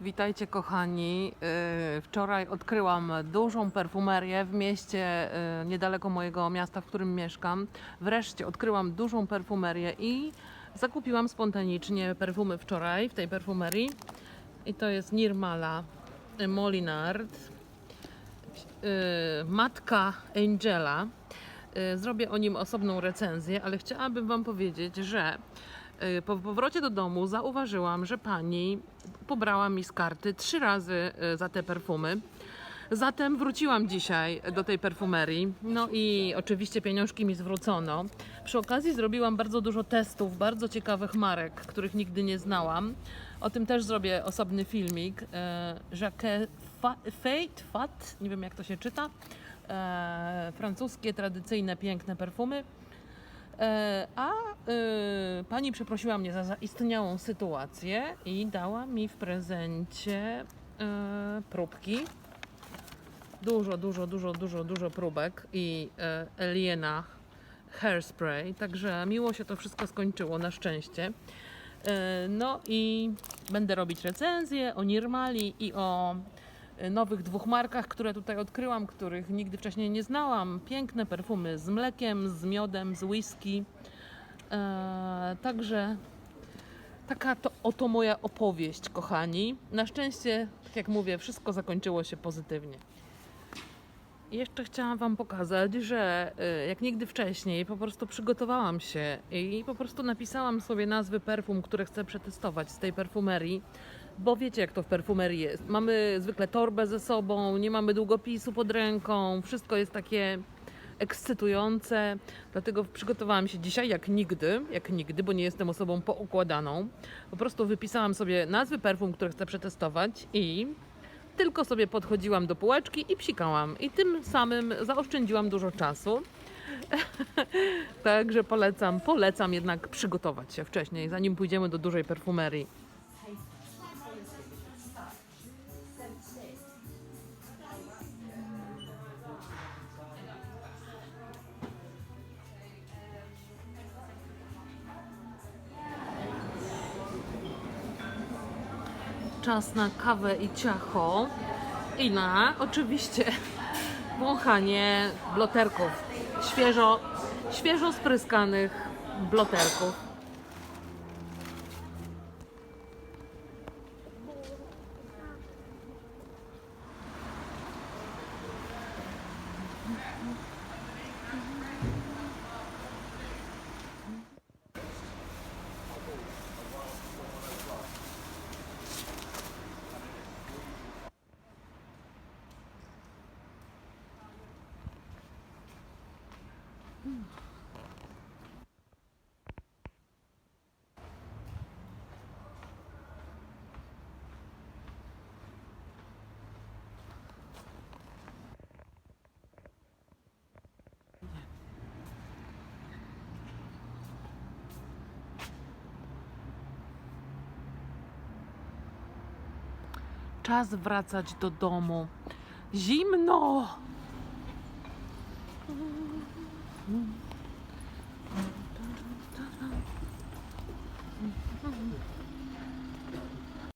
Witajcie kochani. Yy, Wczoraj odkryłam dużą perfumerię w mieście yy, niedaleko mojego miasta, w którym mieszkam. Wreszcie odkryłam dużą perfumerię i zakupiłam spontanicznie perfumy wczoraj w tej perfumerii. I to jest Nirmala Molinard, yy, matka Angela. Yy, Zrobię o nim osobną recenzję, ale chciałabym Wam powiedzieć, że yy, po powrocie do domu zauważyłam, że pani pobrała mi z karty trzy razy za te perfumy. Zatem wróciłam dzisiaj do tej perfumerii. No i oczywiście pieniążki mi zwrócono. Przy okazji zrobiłam bardzo dużo testów bardzo ciekawych marek, których nigdy nie znałam. O tym też zrobię osobny filmik. E, Jacques Fa- Fate, Fat, nie wiem jak to się czyta. E, francuskie, tradycyjne, piękne perfumy. E, a e, pani przeprosiła mnie za zaistniałą sytuację i dała mi w prezencie e, próbki. Dużo, dużo, dużo, dużo, dużo próbek i e, Eliena Hairspray. Także miło się to wszystko skończyło, na szczęście. E, no i będę robić recenzję o Nirmali i o e, nowych dwóch markach, które tutaj odkryłam, których nigdy wcześniej nie znałam. Piękne perfumy z mlekiem, z miodem, z whisky. Także taka to oto moja opowieść, kochani. Na szczęście, tak jak mówię, wszystko zakończyło się pozytywnie. Jeszcze chciałam Wam pokazać, że y, jak nigdy wcześniej po prostu przygotowałam się i po prostu napisałam sobie nazwy perfum, które chcę przetestować z tej perfumerii. Bo wiecie, jak to w perfumerii jest. Mamy zwykle torbę ze sobą, nie mamy długopisu pod ręką, wszystko jest takie ekscytujące. Dlatego przygotowałam się dzisiaj jak nigdy, jak nigdy, bo nie jestem osobą poukładaną. Po prostu wypisałam sobie nazwy perfum, które chcę przetestować i tylko sobie podchodziłam do półeczki i psikałam. I tym samym zaoszczędziłam dużo czasu. Także polecam, polecam jednak przygotować się wcześniej, zanim pójdziemy do dużej perfumerii. Czas na kawę i ciacho i na oczywiście wąchanie bloterków. Świeżo, świeżo spryskanych bloterków. Czas wracać do domu. Zimno!